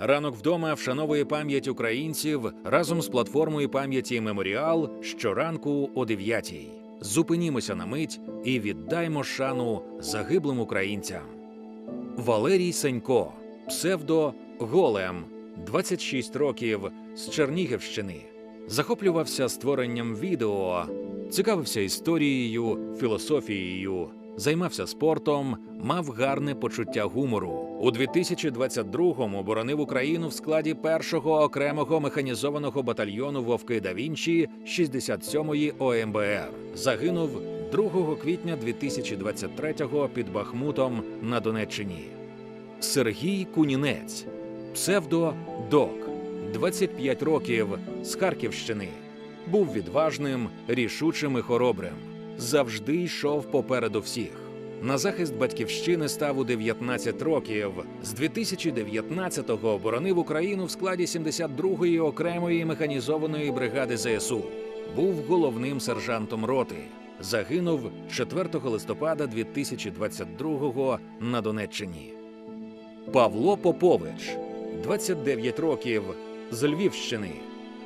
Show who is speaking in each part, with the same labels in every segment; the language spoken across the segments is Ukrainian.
Speaker 1: Ранок вдома вшановує пам'ять українців разом з платформою пам'яті Меморіал щоранку о 9 Зупинімося на мить і віддаймо шану загиблим українцям. Валерій Сенько, псевдо Голем, 26 років з Чернігівщини. Захоплювався створенням відео, цікавився історією, філософією, займався спортом, мав гарне почуття гумору. У 2022-му боронив Україну в складі першого окремого механізованого батальйону Вовки да Вінчі 67-ї ОМБР. Загинув 2 квітня 2023-го під Бахмутом на Донеччині. Сергій Кунінець, псевдо Док, 25 років з Харківщини. Був відважним, рішучим і хоробрим. Завжди йшов попереду всіх. На захист батьківщини став у 19 років. З 2019-го боронив Україну в складі 72-ї окремої механізованої бригади ЗСУ. Був головним сержантом роти. Загинув 4 листопада 2022-го на Донеччині. Павло Попович, 29 років, з Львівщини,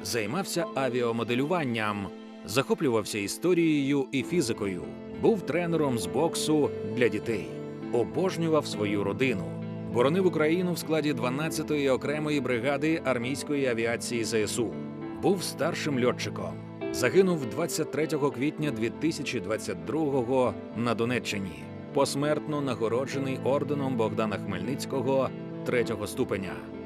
Speaker 1: займався авіамоделюванням, захоплювався історією і фізикою, був тренером з боксу для дітей, обожнював свою родину, боронив Україну в складі 12-ї окремої бригади армійської авіації ЗСУ, був старшим льотчиком. Загинув 23 квітня 2022-го на Донеччині, посмертно нагороджений орденом Богдана Хмельницького третього ступеня.